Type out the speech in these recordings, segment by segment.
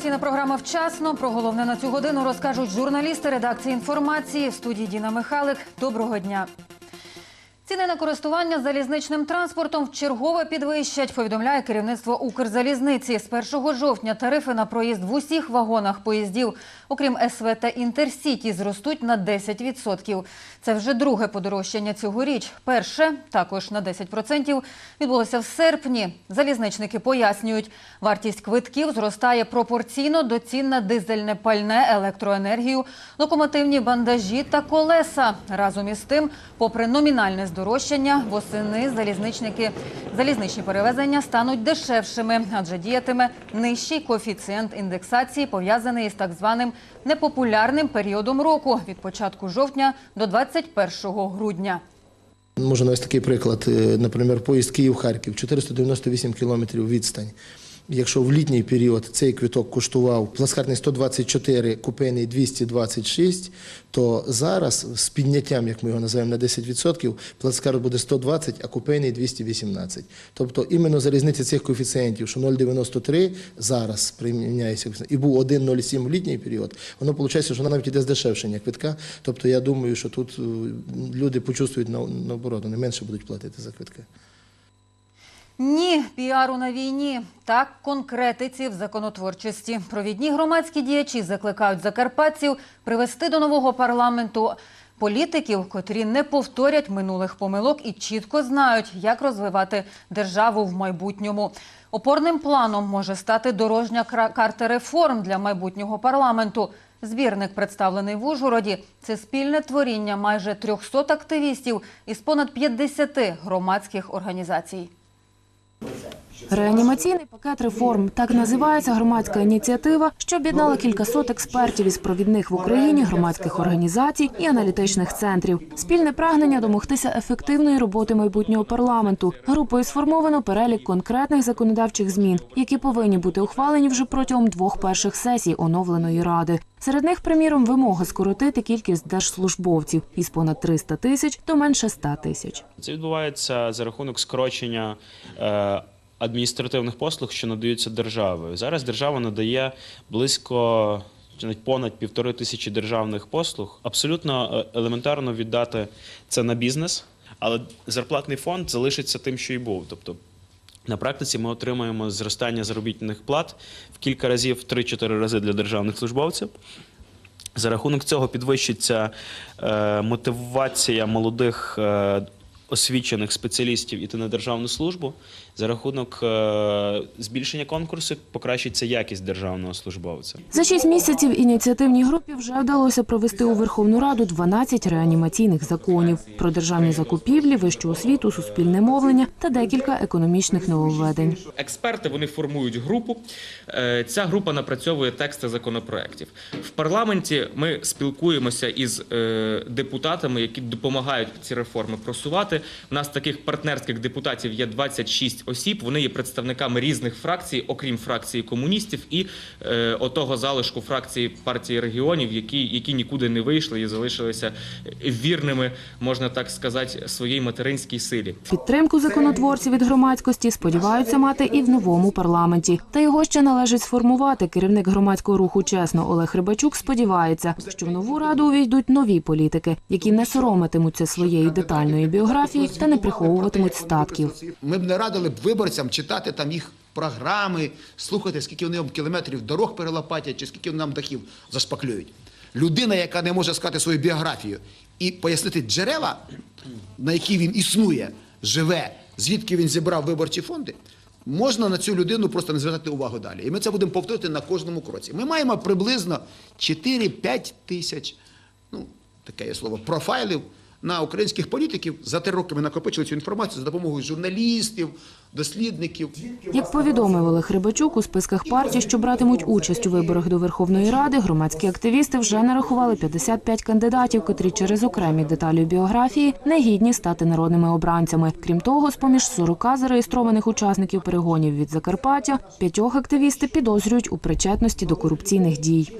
Інформаційна програма вчасно. Про головне на цю годину розкажуть журналісти редакції інформації в студії Діна Михайлик. Доброго дня. Ціни на користування залізничним транспортом вчергове підвищать, повідомляє керівництво Укрзалізниці. З 1 жовтня тарифи на проїзд в усіх вагонах поїздів, окрім СВ та Інтерсіті, зростуть на 10%. Це вже друге подорожчання цьогоріч. Перше, також на 10%, відбулося в серпні. Залізничники пояснюють, вартість квитків зростає пропорційно до цін на дизельне пальне, електроенергію, локомотивні бандажі та колеса. Разом із тим, попри номінальне здорожчання, восени залізничники залізничні перевезення стануть дешевшими, адже діятиме нижчий коефіцієнт індексації, пов'язаний із так званим непопулярним періодом року від початку жовтня до 21 грудня. Можу навести такий приклад. Е, Наприклад, поїзд Київ-Харків 498 кілометрів відстань. Якщо в літній період цей квиток коштував плацкартний 124, купейний 226, то зараз з підняттям, як ми його називаємо, на 10%, плацкарт буде 120, а купейний 218. Тобто іменно за різниці цих коефіцієнтів, що 0,93 зараз приміняється, і був 1,07 в літній період, воно виходить, що воно навіть іде здешевшення квитка. Тобто я думаю, що тут е, люди почувствують наоборот, вони менше будуть платити за квитки. Ні, піару на війні. Так, конкретиці в законотворчості. Провідні громадські діячі закликають закарпатців привести до нового парламенту політиків, котрі не повторять минулих помилок і чітко знають, як розвивати державу в майбутньому. Опорним планом може стати дорожня карта реформ для майбутнього парламенту. Збірник, представлений в Ужгороді, це спільне творіння майже 300 активістів із понад 50 громадських організацій. What's that? Реанімаційний пакет реформ так називається громадська ініціатива, що об'єднала кількасот експертів із провідних в Україні громадських організацій і аналітичних центрів. Спільне прагнення домогтися ефективної роботи майбутнього парламенту. Групою сформовано перелік конкретних законодавчих змін, які повинні бути ухвалені вже протягом двох перших сесій оновленої ради. Серед них, приміром, вимога скоротити кількість держслужбовців із понад 300 тисяч до менше 100 тисяч. Це відбувається за рахунок скорочення е, адміністративних послуг, що надаються державою. Зараз держава надає близько понад півтори тисячі державних послуг. Абсолютно е, елементарно віддати це на бізнес, але зарплатний фонд залишиться тим, що і був. Тобто на практиці ми отримаємо зростання заробітних плат в кілька разів, в 3-4 рази для державних службовців. За рахунок цього підвищиться е, мотивація молодих е, освічених спеціалістів іти на державну службу. За рахунок е, збільшення конкурсу покращиться якість державного службовця. За шість місяців ініціативній групі вже вдалося провести у Верховну Раду 12 реанімаційних законів про державні закупівлі, вищу освіту, суспільне мовлення та декілька економічних нововведень. Експерти вони формують групу. Е, Ця група напрацьовує тексти законопроєктів. В парламенті ми спілкуємося із е, депутатами, які допомагають ці реформи просувати. У нас таких партнерських депутатів є 26 осіб. Вони є представниками різних фракцій, окрім фракції комуністів, і е, отого залишку фракції партії регіонів, які, які нікуди не вийшли і залишилися вірними, можна так сказати, своїй материнській силі. Підтримку законотворців від громадськості сподіваються мати і в новому парламенті. Та його ще належить сформувати. Керівник громадського руху чесно Олег Рибачук сподівається, що в нову раду увійдуть нові політики, які не соромитимуться своєї детальної біографії та не приховуватимуть статків. Ми б не радили виборцям читати там їх програми, слухати, скільки вони кілометрів дорог перелопатять, чи скільки вони нам дахів зашпаклюють. Людина, яка не може сказати свою біографію і пояснити джерела, на які він існує, живе, звідки він зібрав виборчі фонди, можна на цю людину просто не звертати увагу далі. І ми це будемо повторити на кожному кроці. Ми маємо приблизно 4-5 тисяч, ну, таке є слово, профайлів на українських політиків. За три роки ми накопичили цю інформацію за допомогою журналістів, дослідників. Як повідомив Олег у списках партій, що братимуть участь у виборах до Верховної Ради, громадські активісти вже нарахували 55 кандидатів, котрі через окремі деталі біографії не гідні стати народними обранцями. Крім того, з поміж 40 зареєстрованих учасників перегонів від Закарпаття, п'ятьох активісти підозрюють у причетності до корупційних дій.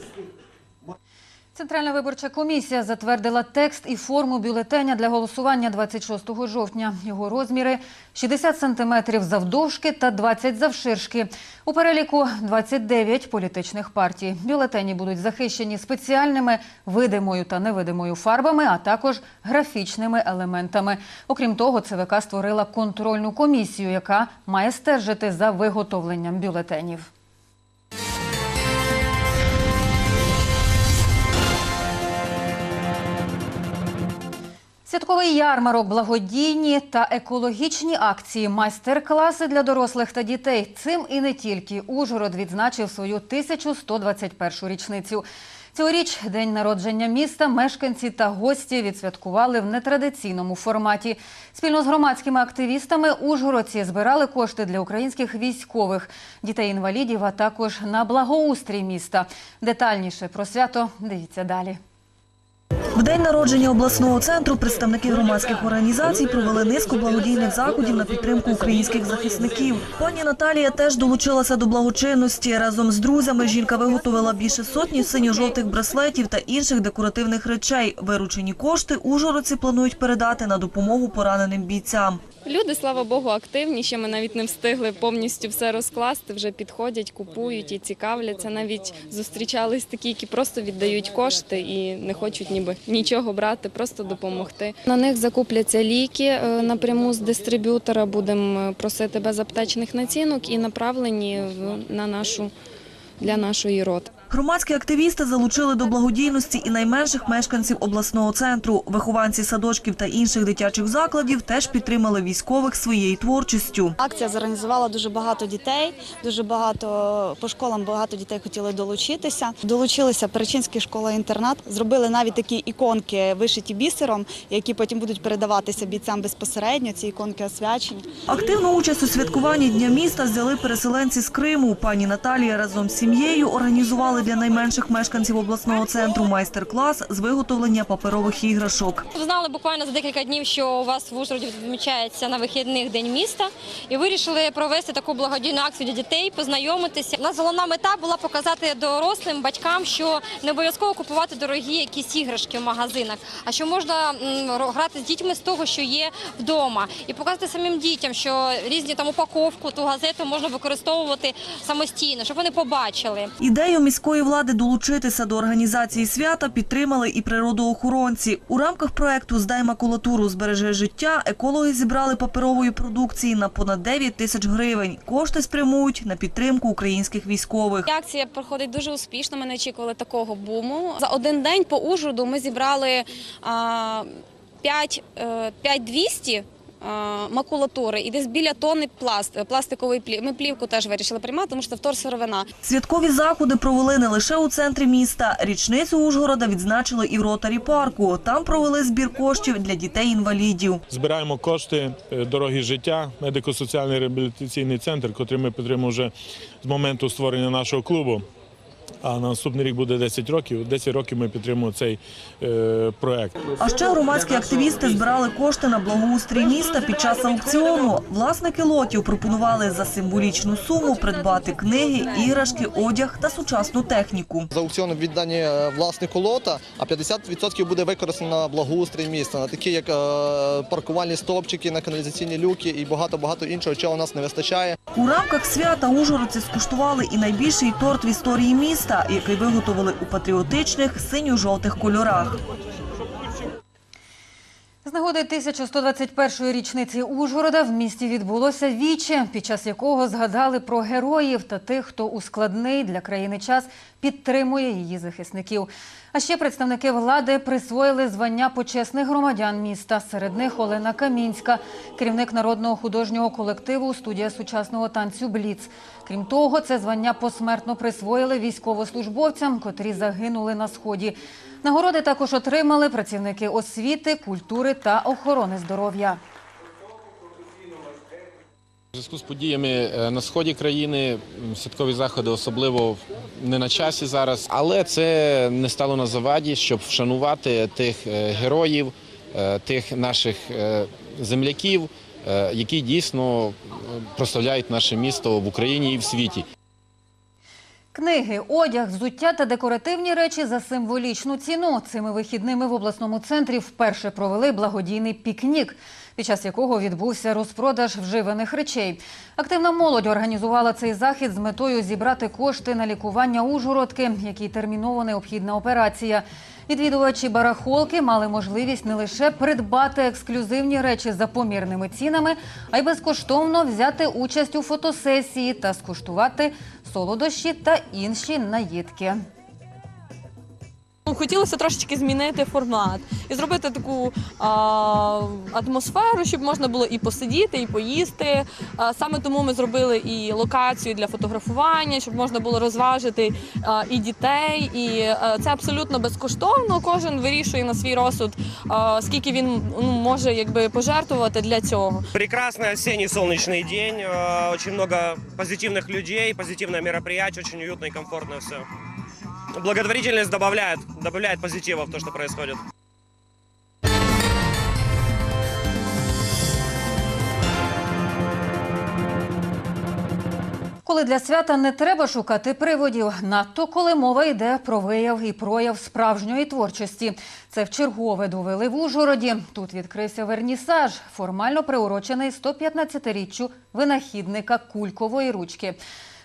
Центральна виборча комісія затвердила текст і форму бюлетеня для голосування 26 жовтня. Його розміри 60 сантиметрів завдовжки та 20 завширшки. У переліку 29 політичних партій. Бюлетені будуть захищені спеціальними видимою та невидимою фарбами, а також графічними елементами. Окрім того, ЦВК створила контрольну комісію, яка має стежити за виготовленням бюлетенів. Святковий ярмарок, благодійні та екологічні акції, майстер-класи для дорослих та дітей. Цим і не тільки Ужгород відзначив свою 1121 річницю. Цьогоріч день народження міста мешканці та гості відсвяткували в нетрадиційному форматі. Спільно з громадськими активістами ужгородці збирали кошти для українських військових, дітей-інвалідів, а також на благоустрій міста. Детальніше про свято дивіться далі. В день народження обласного центру представники громадських організацій провели низку благодійних заходів на підтримку українських захисників. Пані Наталія теж долучилася до благочинності. Разом з друзями жінка виготовила більше сотні синьо-жовтих браслетів та інших декоративних речей. Виручені кошти ужгородці планують передати на допомогу пораненим бійцям. Люди, слава Богу, активні. Ще ми навіть не встигли повністю все розкласти. Вже підходять, купують і цікавляться. Навіть зустрічались такі, які просто віддають кошти і не хочуть ніби нічого брати, просто допомогти. На них закупляться ліки е, напряму з дистриб'ютора. Будемо просити без аптечних націнок і направлені на нашу для нашої роти. Громадські активісти залучили до благодійності і найменших мешканців обласного центру. Вихованці садочків та інших дитячих закладів теж підтримали військових своєю творчістю. Акція зорганізувала дуже багато дітей, дуже багато по школам багато дітей хотіли долучитися. Долучилися Перечинська школа-інтернат, зробили навіть такі іконки, вишиті бісером, які потім будуть передаватися бійцям безпосередньо. Ці іконки освячені. Активну участь у святкуванні Дня міста взяли переселенці з Криму. Пані Наталія разом з сім'єю організували для найменших мешканців обласного центру майстер-клас з виготовлення паперових іграшок. Знали буквально за декілька днів, що у вас в Ужгороді відмічається на вихідних день міста, і вирішили провести таку благодійну акцію для дітей, познайомитися. У нас головна мета була показати дорослим батькам, що не обов'язково купувати дорогі якісь іграшки в магазинах, а що можна грати з дітьми з того, що є вдома, і показати самим дітям, що різні там упаковку, ту газету можна використовувати самостійно, щоб вони побачили. Ідею міської влади долучитися до організації свята підтримали і природоохоронці. У рамках проекту «Здай макулатуру, збережи життя» екологи зібрали паперової продукції на понад 9 тисяч гривень. Кошти спрямують на підтримку українських військових. Акція проходить дуже успішно. Ми не очікували такого буму. За один день по Ужгороду ми зібрали а, 5, е, 5200 а, макулатури і десь біля тонни пласт, пластикової плівки. Ми плівку теж вирішили приймати, тому що це вторсировина. Святкові заходи провели не лише у центрі міста. Річницю Ужгорода відзначили і в Ротарі парку. Там провели збір коштів для дітей-інвалідів. Збираємо кошти е, дороги життя, медико-соціальний реабілітаційний центр, котрий ми підтримуємо вже з моменту створення нашого клубу. А на наступний рік буде 10 років. 10 років ми підтримуємо цей е, проект. А ще громадські активісти збирали кошти на благоустрій міста під час аукціону. Власники лотів пропонували за символічну суму придбати книги, іграшки, одяг та сучасну техніку. За аукціоном віддані е, власнику лота, а 50% буде використано на благоустрій міста, на такі як е, паркувальні стовпчики, на каналізаційні люки і багато-багато іншого, чого у нас не вистачає. У рамках свята ужгородці скуштували і найбільший торт в історії міста, який виготовили у патріотичних синьо-жовтих кольорах. З нагоди 1121-ї річниці Ужгорода в місті відбулося віче, під час якого згадали про героїв та тих, хто у складний для країни час підтримує її захисників. А ще представники влади присвоїли звання почесних громадян міста. Серед них Олена Камінська, керівник народного художнього колективу студія сучасного танцю Бліц. Крім того, це звання посмертно присвоїли військовослужбовцям, котрі загинули на сході. Нагороди також отримали працівники освіти, культури та охорони здоров'я. У зв'язку з подіями е, на сході країни святкові заходи особливо не на часі зараз, але це не стало на заваді, щоб вшанувати тих е, героїв, е, тих наших земляків, які дійсно прославляють наше місто в Україні і в світі. Книги, одяг, взуття та декоративні речі за символічну ціну. Цими вихідними в обласному центрі вперше провели благодійний пікнік, під час якого відбувся розпродаж вживаних речей. Активна молодь організувала цей захід з метою зібрати кошти на лікування Ужгородки, якій терміново необхідна операція. Відвідувачі барахолки мали можливість не лише придбати ексклюзивні речі за помірними цінами, а й безкоштовно взяти участь у фотосесії та скуштувати солодощі та інші наїдки. Ну, Хотілося трошечки змінити формат і зробити таку а, атмосферу, щоб можна було і посидіти, і поїсти. А, саме тому ми зробили і локацію для фотографування, щоб можна було розважити а, і дітей. І а, це абсолютно безкоштовно. Кожен вирішує на свій розсуд, а, скільки він ну, може якби пожертвувати для цього. Прекрасный осенний солнечный день, э, очень много позитивных людей, позитивное мероприятие, очень уютно и комфортно все. Благотворительность добавляет, добавляет позитива в то, что происходит. Коли для свята не треба шукати приводів, надто коли мова йде про вияв і прояв справжньої творчості. Це вчергове довели в Ужгороді. Тут відкрився вернісаж, формально приурочений 115-річчю винахідника кулькової ручки.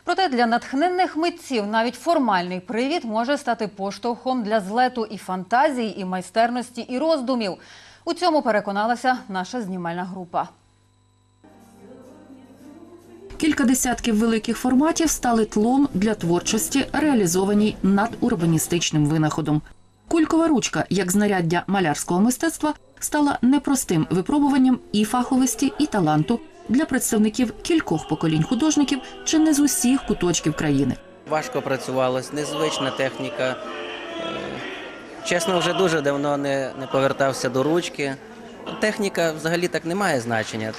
Проте для натхненних митців навіть формальний привід може стати поштовхом для злету і фантазії, і майстерності, і роздумів. У цьому переконалася наша знімальна група. Кілька десятків великих форматів стали тлом для творчості, реалізованій над урбаністичним винаходом. Кулькова ручка, як знаряддя малярського мистецтва, стала непростим випробуванням і фаховості, і таланту для представників кількох поколінь художників чи не з усіх куточків країни. Важко працювалось, незвична техніка. Е, Чесно, вже дуже давно не, не повертався до ручки. Техніка взагалі так не має значення.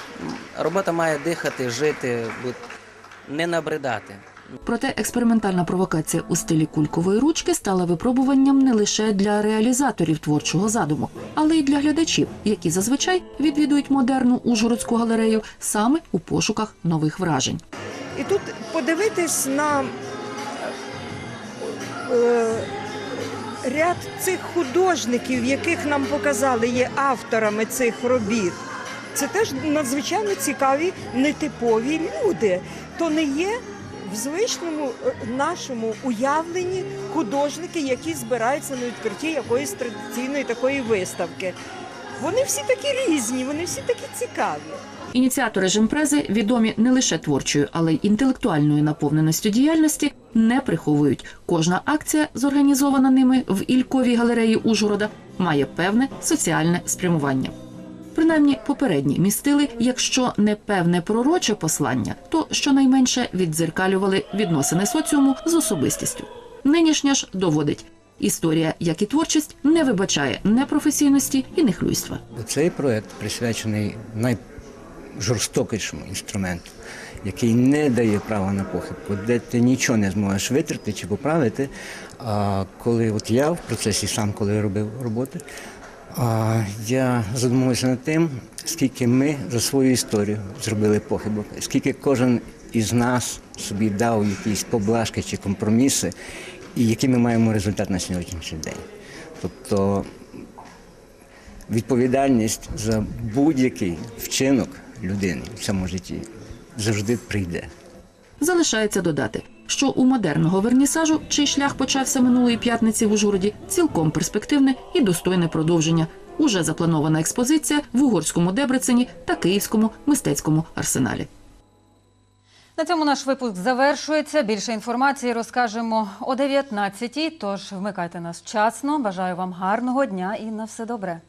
Робота має дихати, жити, не набридати. Проте експериментальна провокація у стилі кулькової ручки стала випробуванням не лише для реалізаторів творчого задуму, але й для глядачів, які зазвичай відвідують модерну Ужгородську галерею саме у пошуках нових вражень. І тут подивитись на е, ряд цих художників, яких нам показали, є авторами цих робіт. Це теж надзвичайно цікаві, нетипові люди. То не є в звичному е, нашому уявленні художники, які збираються на відкритті якоїсь традиційної такої виставки. Вони всі такі різні, вони всі такі цікаві. Ініціатори жемпрези, відомі не лише творчою, але й інтелектуальною наповненістю діяльності, не приховують. Кожна акція, зорганізована ними в Ільковій галереї Ужгорода, має певне соціальне спрямування. Принаймні, попередні містили, якщо не певне пророче послання, то щонайменше віддзеркалювали відносини соціуму з особистістю. Нинішня ж доводить. Історія, як і творчість, не вибачає непрофесійності і нехлюйства. Цей проект присвячений найжорстокішому інструменту, який не дає права на похибку, де ти нічого не зможеш витерти чи поправити. А коли от я в процесі сам коли робив роботи, я задумувався над тим, скільки ми за свою історію зробили похибок, скільки кожен із нас собі дав якісь поблажки чи компроміси, і який ми маємо результат на сьогоднішній день. Тобто відповідальність за будь-який вчинок людини в цьому житті завжди прийде. Залишається додати, що у модерного вернісажу, чий шлях почався минулої п'ятниці в Ужгороді, цілком перспективне і достойне продовження. Уже запланована експозиція в Угорському Дебрецені та Київському мистецькому арсеналі. На цьому наш випуск завершується. Більше інформації розкажемо о 19-й, Тож вмикайте нас вчасно. Бажаю вам гарного дня і на все добре.